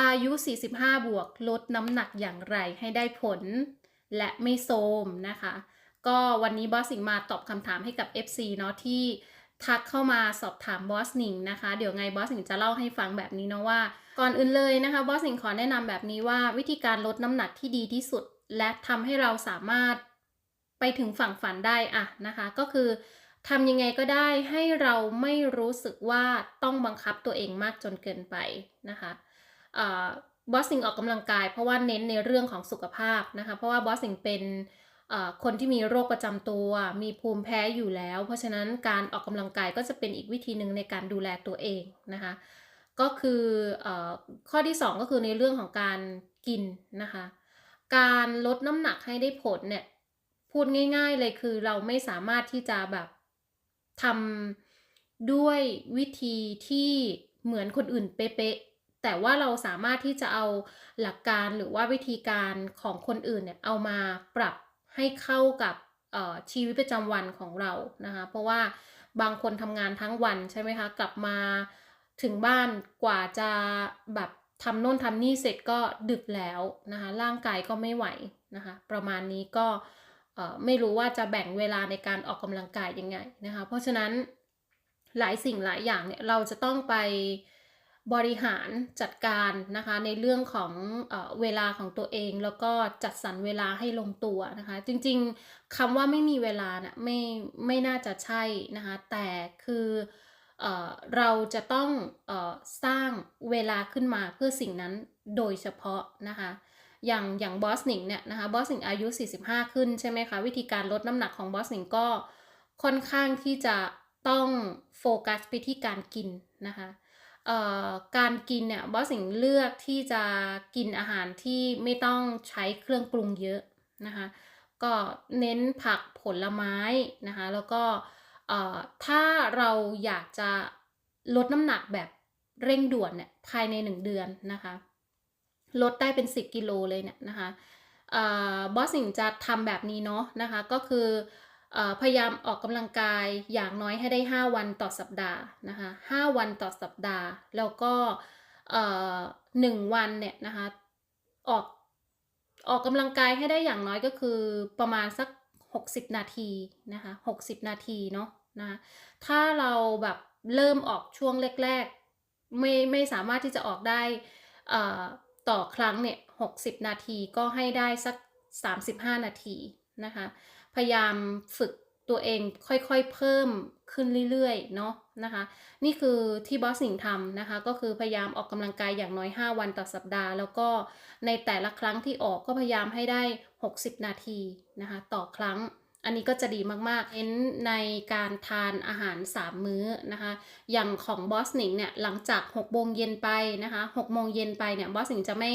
อายุ 45 บวกลดน้ำหนักอย่างไรให้ได้ผล และไม่โทรมนะคะ ก็วันนี้บอสสิงมาตอบคำถามให้กับ FC เนาะที่ทักเข้ามาสอบถามบอสหนิงนะคะ เดี๋ยวไงบอสสิงจะเล่าให้ฟังแบบนี้เนาะว่า ก่อนอื่นเลยนะคะบอสสิงขอแนะนำแบบนี้ว่าวิธีการลดน้ำหนักที่ดีที่สุด และทำให้เราสามารถไปถึงฝั่งฝันได้อะนะคะ ก็คือทำยังไงก็ได้ให้เราไม่รู้สึกว่าต้องบังคับตัวเองมากจนเกินไปนะคะ บอสสิงออกกำลังกาย เพราะว่าเน้นในเรื่องของสุขภาพนะคะ เพราะว่าบอสสิงเป็นคนที่มีโรคประจำตัว มีภูมิแพ้อยู่แล้ว เพราะฉะนั้นการออกกำลังกายก็จะเป็นอีกวิธีหนึ่งในการดูแลตัวเองนะคะ ก็คืออข้อที่ 2 ก็คือในเรื่องของการกินนะคะ การลดน้ำหนักให้ได้ผลเนี่ยพูดง่าย ๆเลยคือเราไม่สามารถที่จะแบบทำด้วยวิธีที่เหมือนคนอื่นเป๊ะ แต่ว่าเราสามารถที่จะเอาหลักการหรือว่าวิธีการของคนอื่นเนี่ยเอามาปรับให้เข้ากับชีวิตประจำวันของเรานะคะ เพราะว่าบางคนทำงานทั้งวันใช่ไหมคะ กลับมาถึงบ้านกว่าจะแบบทำโน่นทำนี่เสร็จก็ดึกแล้วนะคะ ร่างกายก็ไม่ไหวนะคะ ประมาณนี้ก็ไม่รู้ว่าจะแบ่งเวลาในการออกกำลังกายยังไงนะคะ เพราะฉะนั้นหลายสิ่งหลายอย่างเนี่ยเราจะต้องไป บริหารจัดการนะคะในเรื่องของเอเวลาของตัวเอง แล้วก็จัดสรรเวลาให้ลงตัวนะคะ จริงๆคำว่าไม่มีเวลานะไม่ไม่น่าจะใช่นะคะ แต่คือเอเราจะต้องอสร้างเวลาขึ้นมาเพื่อสิ่งนั้นโดยเฉพาะนะคะอย่างอย่างบอสหนิงเนี่ยนะคะบอสหนิงอายุ 45 ขึ้นใช่ไหมคะวิธีการลดน้ำหนักของบอสหนิงก็ค่อนข้างที่จะต้องโฟกัสไปที่การกินนะคะ การกินเนี่ยบอสสิงเลือกที่จะกินอาหารที่ไม่ต้องใช้เครื่องปรุงเยอะนะคะก็เน้นผักผลไม้นะคะแล้วก็ถ้าเราอยากจะลดน้ำหนักแบบเร่งด่วนเนี่ยภายใน 1 เดือนนะคะลดได้เป็น 10 กิโลเลยเนี่ยนะคะบอสสิงจะทำแบบนี้เนาะนะคะก็คือ พยายามออกกำลังกายอย่างน้อยให้ได้ 5 วันต่อสัปดาห์นะคะ5วันต่อสัปดาห์ แล้วก็หนึ่งวันเนี่ยนะคะออกออกกำลังกายให้ได้อย่างน้อยก็คือประมาณสัก 60 นาทีนะคะ60 นาทีเนาะนะถ้าเราแบบเริ่มออกช่วงแรกๆ ไม่ไม่สามารถที่จะออกได้ต่อครั้งเนี่ย60 นาทีก็ให้ได้สัก 35 นาทีนะคะ พยายามฝึกตัวเองค่อยๆเพิ่มขึ้นเรื่อยๆเนาะนะคะ นี่คือที่บอสสิงทำนะคะ ก็คือพยายามออกกำลังกายอย่างน้อย 5 วันต่อสัปดาห์ แล้วก็ในแต่ละครั้งที่ออกก็พยายามให้ได้ 60 นาทีนะคะ ต่อครั้ง อันนี้ก็จะดีมากๆเน้นในการทานอาหาร 3 มื้อนะคะ อย่างของบอสหนิงเนี่ยหลังจาก6โมงเย็นไปนะคะ6โมงเย็นไปเนี่ยบอสหนิงจะไม่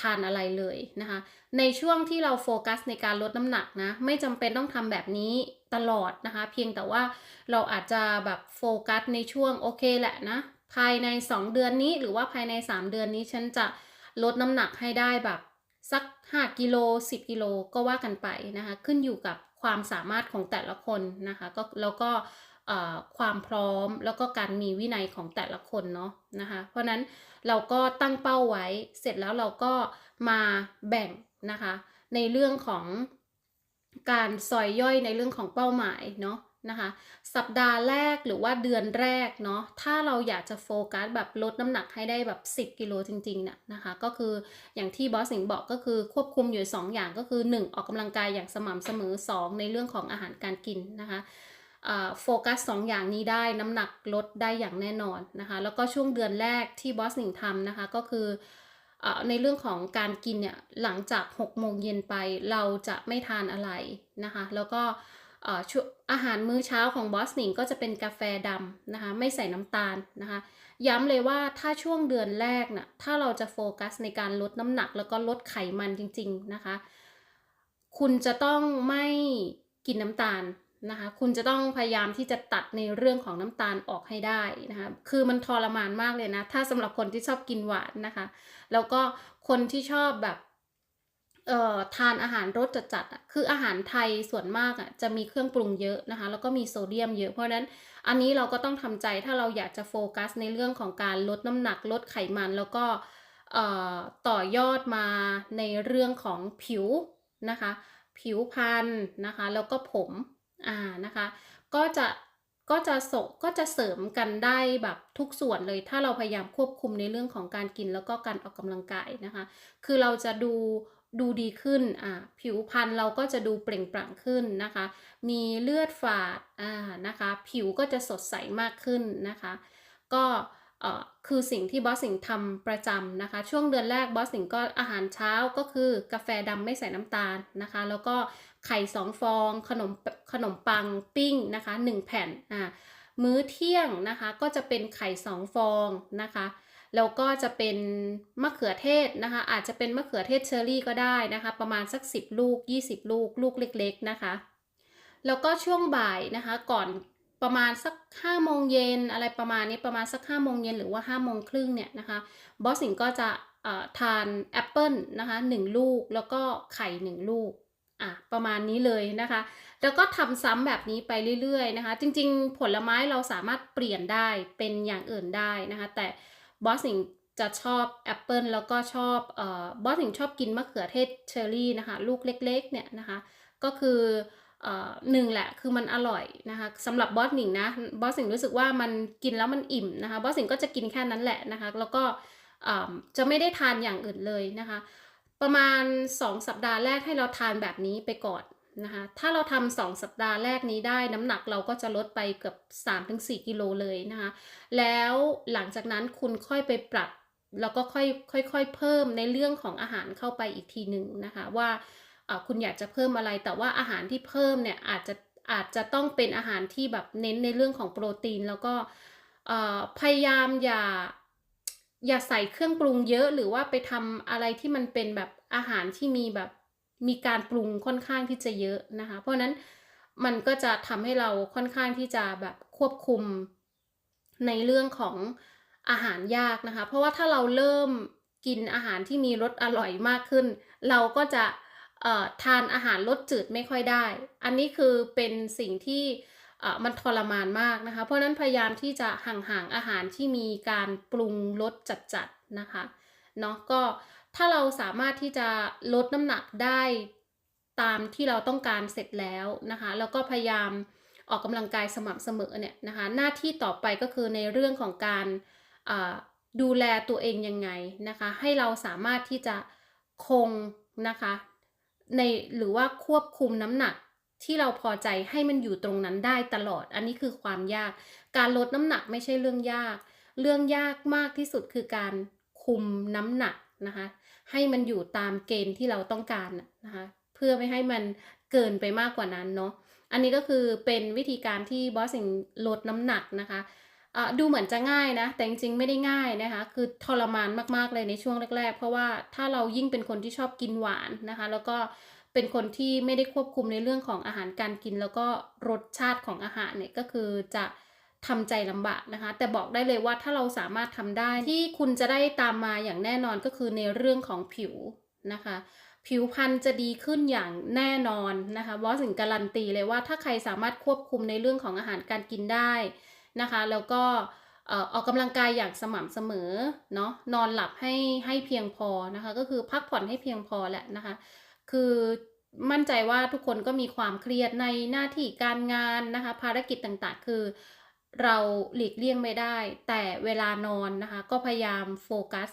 ทานอะไรเลยนะคะ ในช่วงที่เราโฟกัสในการลดน้ำหนักนะ ไม่จำเป็นต้องทำแบบนี้ตลอดนะคะ เพียงแต่ว่าเราอาจจะแบบโฟกัสในช่วงโอเคแหละนะ ภายใน 2 เดือนนี้หรือว่าภายใน 3 เดือนนี้ฉันจะลดน้ำหนักให้ได้แบบสัก 5 กิโล 10 กิโลก็ว่ากันไปนะคะ ขึ้นอยู่กับความสามารถของแต่ละคนนะคะก็แล้วก็ ความพร้อมแล้วก็การมีวินัยของแต่ละคนเนาะนะคะ เพราะนั้นเราก็ตั้งเป้าไว้เสร็จแล้วเราก็มาแบ่งนะคะ ในเรื่องของการซอยย่อยในเรื่องของเป้าหมายเนาะนะคะสัปดาห์แรกหรือว่าเดือนแรกเนาะถ้าเราอยากจะโฟกัสแบบลดน้ำหนักให้ได้แบบ 10 กิโลจริงๆเนี่ยนะคะ ก็คืออย่างที่บอสสิงบอกก็คือควบคุมอยู่ 2 อย่างก็คือ 1 ออกกำลังกายอย่างสม่ำเสมอ 2 ในเรื่องของอาหารการกินนะคะ โฟกัส2อย่างนี้ได้น้ำหนักลดได้อย่างแน่นอนนะคะ แล้วก็ช่วงเดือนแรกที่บอสสิงทำนะคะก็คือในเรื่องของการกินเนี่ยหลังจาก6โมงเย็นไปเราจะไม่ทานอะไรนะคะ แล้วก็อาหารมื้อเช้าของบอสหนิงก็จะเป็นกาแฟดำนะคะไม่ใส่น้ำตาลนะคะ ย้ำเลยว่าถ้าช่วงเดือนแรกนะ่ะถ้าเราจะโฟกัสในการลดน้ำหนักแล้วก็ลดไขมันจริง ๆนะคะ คุณจะต้องไม่กินน้ำตาล นะคะคุณจะต้องพยายามที่จะตัดในเรื่องของน้ำตาลออกให้ได้นะคะคือมันทรมานมากเลยนะ ถ้าสำหรับคนที่ชอบกินหวานนะคะ แล้วก็คนที่ชอบแบบเอ่อทานอาหารรสจัดๆอะคืออาหารไทยส่วนมากอะจะมีเครื่องปรุงเยอะนะคะ แล้วก็มีโซเดียมเยอะเพราะฉะนั้นอันนี้เราก็ต้องทำใจถ้าเราอยากจะโฟกัสในเรื่องของการลดน้ำหนักลดไขมันแล้วก็เอ่อต่อยอดมาในเรื่องของผิวนะคะ ผิวพรรณนะคะ แล้วก็ผม อ่านะคะ ก็จะก็จะโสก็จะเสริมกันได้แบบทุกส่วนเลย ถ้าเราพยายามควบคุมในเรื่องของการกินแล้วก็การออกกำลังกายนะคะ คือเราจะดูดูดีขึ้นอ่าผิวพรรณเราก็จะดูเปล่งปลั่งขึ้นนะคะ มีเลือดฝาดอ่านะคะ ผิวก็จะสดใสมากขึ้นนะคะ ก็เอ่อคือสิ่งที่บอสสิงทำประจำนะคะ ช่วงเดือนแรกบอสสิงก็อาหารเช้าก็คือกาแฟดำไม่ใส่น้ำตาลนะคะ แล้วก็ ไข่สองฟอง ขนมขนมปังปิ้งนะคะหนึ่งแผ่นอ่ามื้อเที่ยงนะคะก็จะเป็นไข่สองฟองนะคะแล้วก็จะเป็นมะเขือเทศนะคะ อาจจะเป็นมะเขือเทศเชอร์รี่ก็ได้นะคะ ประมาณสัก 10 ลูก 20 ลูก ลูกเล็ก ๆนะคะ แล้วก็ช่วงบ่ายนะคะก่อนประมาณสัก5โมงเย็นอะไรประมาณนี้ประมาณสัก5โมงเย็นหรือว่า5โมงครึ่งเนี่ยนะคะบอสสิงก็จะอ่อทานแอปเปิลนะคะ1ลูกแล้วก็ไข่ 1 ลูก อะประมาณนี้เลยนะคะ แล้วก็ทำซ้ำแบบนี้ไปเรื่อยๆนะคะ จริงๆ ผลไม้เราสามารถเปลี่ยนได้เป็นอย่างอื่นได้นะคะ แต่บอสสิงจะชอบแอปเปิลแล้วก็ชอบเอ่อบอสสิงชอบกินมะเขือเทศเชอร์รี่นะคะ ลูกเล็กๆเนี่ยนะคะ ก็คือเอ่อหนึ่งแหละคือมันอร่อยนะคะสำหรับบอสหนิงนะบอสสิงรู้สึกว่ามันกินแล้วมันอิ่มนะคะบอสสิงก็จะกินแค่นั้นแหละนะคะ แล้วก็เอ่อจะไม่ได้ทานอย่างอื่นเลยนะคะ ประมาณ 2 สัปดาห์แรกให้เราทานแบบนี้ไปก่อนนะคะ ถ้าเราทำสองสัปดาห์แรกนี้ได้น้ำหนักเราก็จะลดไปเกือบ 3-4 กิโลเลยนะคะ แล้วหลังจากนั้นคุณค่อยไปปรับ แล้วก็ค่อยค่อยๆเพิ่มในเรื่องของอาหารเข้าไปอีกทีหนึ่งนะคะว่าคุณอยากจะเพิ่มอะไร แต่ว่าอาหารที่เพิ่มเนี่ยอาจจะอาจจะต้องเป็นอาหารที่แบบเน้นในเรื่องของโปรตีน แล้วก็พยายามอย่า อย่าใส่เครื่องปรุงเยอะหรือว่าไปทำอะไรที่มันเป็นแบบอาหารที่มีแบบมีการปรุงค่อนข้างที่จะเยอะนะคะ เพราะนั้นมันก็จะทำให้เราค่อนข้างที่จะแบบควบคุมในเรื่องของอาหารยากนะคะ เพราะว่าถ้าเราเริ่มกินอาหารที่มีรสอร่อยมากขึ้น เราก็จะเอ่อทานอาหารรสจืดไม่ค่อยได้ อันนี้คือเป็นสิ่งที่ มันทรมานมากนะคะ เพราะนั้นพยายามที่จะห่างๆอาหารที่มีการปรุงรสจัดๆนะคะเนาะก็ถ้าเราสามารถที่จะลดน้ำหนักได้ตามที่เราต้องการเสร็จแล้วนะคะแล้วก็พยายามออกกำลังกายสม่ำเสมอเนี่ยนะคะหน้าที่ต่อไปก็คือในเรื่องของการดูแลตัวเองยังไงนะคะให้เราสามารถที่จะคงนะคะในหรือว่าควบคุมน้ำหนัก ที่เราพอใจให้มันอยู่ตรงนั้นได้ตลอด อันนี้คือความยาก การลดน้ำหนักไม่ใช่เรื่องยาก เรื่องยากมากที่สุดคือการคุมน้ำหนักนะคะ ให้มันอยู่ตามเกณฑ์ที่เราต้องการนะคะ เพื่อไม่ให้มันเกินไปมากกว่านั้นเนาะ อันนี้ก็คือเป็นวิธีการที่บอสสิงลดน้ำหนักนะคะะดูเหมือนจะง่ายนะ แต่จริงๆไม่ได้ง่ายนะคะ คือทรมานมากๆเลยในช่วงแรก ๆ เพราะว่าถ้าเรายิ่งเป็นคนที่ชอบกินหวานนะคะ แล้วก็ เป็นคนที่ไม่ได้ควบคุมในเรื่องของอาหารการกิน แล้วก็รสชาติของอาหารเนี่ยก็คือจะทำใจลำบากนะคะ แต่บอกได้เลยว่าถ้าเราสามารถทำได้ที่คุณจะได้ตามมาอย่างแน่นอนก็คือในเรื่องของผิวนะคะ ผิวพรรณจะดีขึ้นอย่างแน่นอนนะคะบอสถึงการันตีเลยว่าถ้าใครสามารถควบคุมในเรื่องของอาหารการกินได้นะคะ แล้วก็ออออกกำลังกายอย่างสม่ำเสมอเนาะนอนหลับให้ให้เพียงพอนะคะ ก็คือพักผ่อนให้เพียงพอแหละนะคะ คือ มั่นใจว่าทุกคนก็มีความเครียดในหน้าที่การงานนะคะ ภารกิจต่างๆ คือเราหลีกเลี่ยงไม่ได้ แต่เวลานอนนะคะ ก็พยายามโฟกัส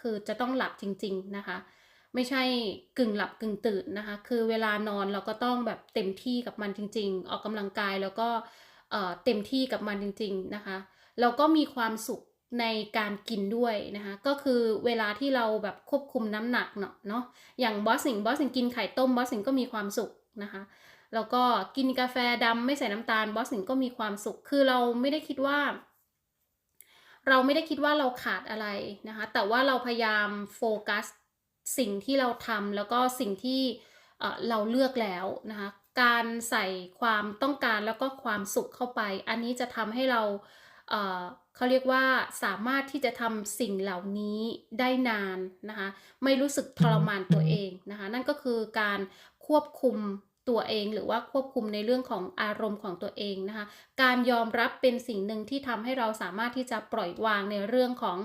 คือจะต้องหลับจริง ๆนะคะ ไม่ใช่กึ่งหลับกึ่งตื่นนะคะ คือเวลานอนเราก็ต้องแบบเต็มที่กับมันจริง ๆ ออกกำลังกายแล้วก็เอ่อเต็มที่กับมันจริง ๆนะคะแล้วก็มีความสุข ในการกินด้วยนะคะก็คือเวลาที่เราแบบควบคุมน้ำหนักเนาะเนาะอย่างบอสสิงบอสสิงกินไข่ต้มบอสสิงก็มีความสุขนะคะแล้วก็กินกาแฟดำไม่ใส่น้ำตาลบอสสิงก็มีความสุข คือเราไม่ได้คิดว่า เราไม่ได้คิดว่าเราขาดอะไรนะคะแต่ว่าเราพยายามโฟกัสสิ่งที่เราทำแล้วก็สิ่งที่เอ่อเราเลือกแล้วนะคะการใส่ความต้องการแล้วก็ความสุขเข้าไป อันนี้จะทำให้เรา เขาเรียกว่าสามารถที่จะทำสิ่งเหล่านี้ได้นานนะคะไม่รู้สึกทรมานตัวเองนะคะนั่นก็คือการควบคุมตัวเองหรือว่าควบคุมในเรื่องของอารมณ์ของตัวเองนะคะ การยอมรับเป็นสิ่งหนึ่งที่ทำให้เราสามารถที่จะปล่อยวางในเรื่องของ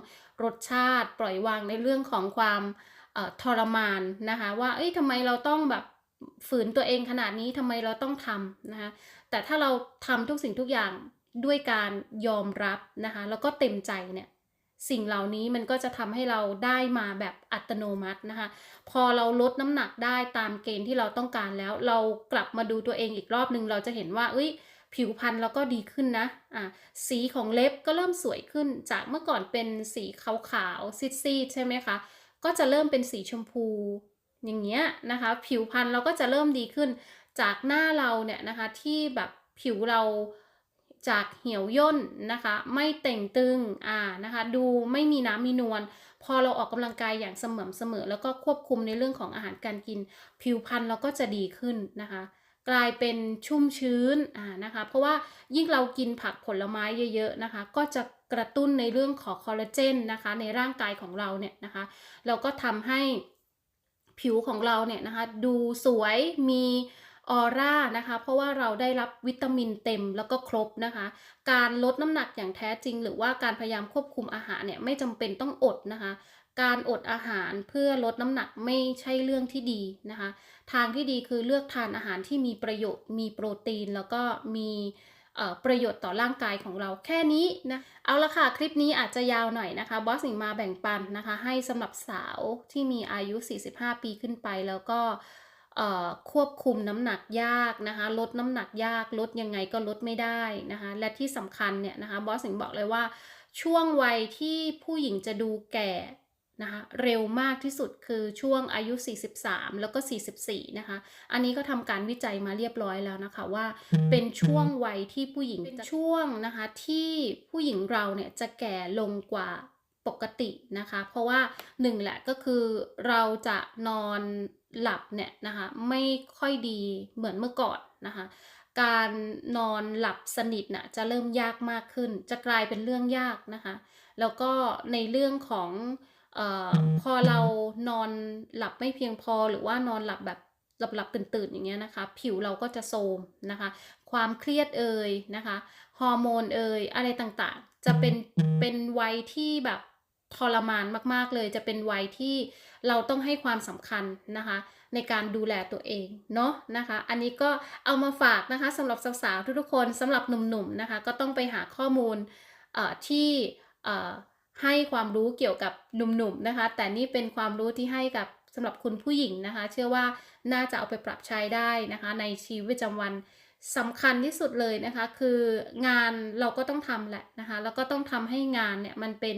รสชาติ ปล่อยวางในเรื่องของความทรมานนะคะว่าเอ้ยทำไมเราต้องแบบฝืนตัวเองขนาดนี้ทำไมเราต้องทำนะคะแต่ถ้าเราทำทุกสิ่งทุกอย่าง ด้วยการยอมรับนะคะ แล้วก็เต็มใจเนี่ยสิ่งเหล่านี้มันก็จะทำให้เราได้มาแบบอัตโนมัตินะคะ พอเราลดน้ำหนักได้ตามเกณฑ์ที่เราต้องการแล้ว เรากลับมาดูตัวเองอีกรอบนึง เราจะเห็นว่า เอ้ย ผิวพรรณเราก็ดีขึ้นนะ อะ สีของเล็บก็เริ่มสวยขึ้น จากเมื่อก่อนเป็นสีขาวๆซีดๆใช่ไหมคะ ก็จะเริ่มเป็นสีชมพู อย่างเงี้ยนะคะ ผิวพรรณเราก็จะเริ่มดีขึ้น จากหน้าเราเนี่ยนะคะที่แบบผิวเรา จากเหี่ยวย่นนะคะ ไม่เต่งตึงอ่านะคะ ดูไม่มีน้ำมีนวลพอเราออกกำลังกายอย่างสม่ำเสมอ แล้วก็ควบคุมในเรื่องของอาหารการกิน ผิวพรรณเราก็จะดีขึ้นนะคะ กลายเป็นชุ่มชื้นอ่านะคะ เพราะว่ายิ่งเรากินผักผลไม้เยอะ ๆนะคะ ก็จะกระตุ้นในเรื่องของคอลลาเจนนะคะ ในร่างกายของเราเนี่ยนะคะ เราก็ทำให้ผิวของเราเนี่ยนะคะ ดูสวยมี ออร่านะคะ เพราะว่าเราได้รับวิตามินเต็มแล้วก็ครบนะคะ การลดน้ำหนักอย่างแท้จริง หรือว่าการพยายามควบคุมอาหารเนี่ยไม่จำเป็นต้องอดนะคะ การอดอาหารเพื่อลดน้ำหนักไม่ใช่เรื่องที่ดีนะคะ ทางที่ดีคือเลือกทานอาหารที่มีประโยชน์มีโปรตีนแล้วก็มีประโยชน์ต่อร่างกายของเราแค่นี้นะ เอาละค่ะ คลิปนี้อาจจะยาวหน่อยนะคะ บอสสิงมาแบ่งปันนะคะ ให้สำหรับสาวที่มีอายุ 45 ปีขึ้นไปแล้วก็ ควบคุมน้ำหนักยากนะคะลดน้ำหนักยากลดยังไงก็ลดไม่ได้นะคะและที่สำคัญเนี่ยนะคะบอสสิงบอกเลยว่า ช่วงวัยที่ผู้หญิงจะดูแก่นะคะเร็วมากที่สุดคือช่วงอายุ 43 แล้วก็ 44 นะคะ อันนี้ก็ทำการวิจัยมาเรียบร้อยแล้วนะคะว่าเป็นช่วงวัยที่ผู้หญิงเป็นช่วงนะคะที่ผู้หญิงเราเนี่ยจะแก่ลงกว่า ปกตินะคะ เพราะว่าหนึ่งแหละก็คือเราจะนอนหลับเนี่ยนะคะไม่ค่อยดีเหมือนเมื่อก่อนนะคะการนอนหลับสนิทน่ะจะเริ่มยากมากขึ้น จะกลายเป็นเรื่องยากนะคะ แล้วก็ในเรื่องของอพอเรานอนหลับไม่เพียงพอหรือว่านอนหลับแบบหลับหลับตื่นตื่นอย่างเงี้ยนะคะ ผิวเราก็จะโทมนะคะ ความเครียดเอ่ยนะคะฮอร์โมนเอ่ยอะไรต่างๆ จะเป็นเป็นวัยที่แบบ ทรมานมากๆเลยจะเป็นวัยที่เราต้องให้ความสำคัญนะคะ ในการดูแลตัวเองเนาะนะคะ อันนี้ก็เอามาฝากนะคะสำหรับสาวๆทุกๆคนสำหรับหนุ่มๆนะคะ ก็ต้องไปหาข้อมูลที่ให้ความรู้เกี่ยวกับหนุ่มๆนะคะ แต่นี่เป็นความรู้ที่ให้กับสำหรับคุณผู้หญิงนะคะ เชื่อว่าน่าจะเอาไปปรับใช้ได้นะคะ ในชีวิตประจำวัน สำคัญที่สุดเลยนะคะคืองานเราก็ต้องทำแหละนะคะแล้วก็ต้องทำให้งานเนี่ยมันเป็น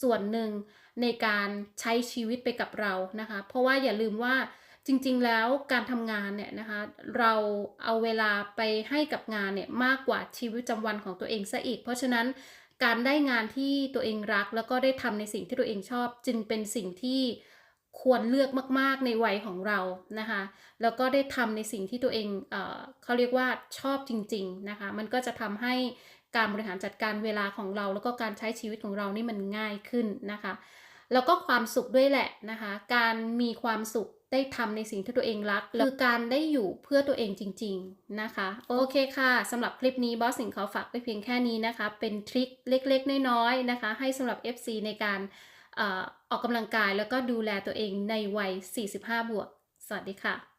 ส่วนหนึ่งในการใช้ชีวิตไปกับเรานะคะ เพราะว่าอย่าลืมว่าจริงๆแล้วการทำงานเนี่ยนะคะเราเอาเวลาไปให้กับงานเนี่ยมากกว่าชีวิตประจำวันของตัวเองซะอีก เพราะฉะนั้นการได้งานที่ตัวเองรักแล้วก็ได้ทำในสิ่งที่ตัวเองชอบ จึงเป็นสิ่งที่ ควรเลือกมาก ๆ ในวัยของเรานะคะ แล้วก็ได้ทำในสิ่งที่ตัวเองเอเขาเรียกว่าชอบจริง ๆ นะคะ มันก็จะทำให้การบริหารจัดการเวลาของเรา แล้วก็การใช้ชีวิตของเรานี่มันง่ายขึ้นนะคะ แล้วก็ความสุขด้วยแหละนะคะ การมีความสุขได้ทำในสิ่งที่ตัวเองรักคือการได้อยู่เพื่อตัวเองจริง ๆนะคะ โอเคค่ะสำหรับคลิปนี้บอสสิงขอฝากไปเพียงแค่นี้นะคะ เป็นทริคเล็กๆน้อยๆนะคะ ให้สำหรับ FC ในการ ออกกำลังกายแล้วก็ดูแลตัวเองในวัย 45 บวก สวัสดีค่ะ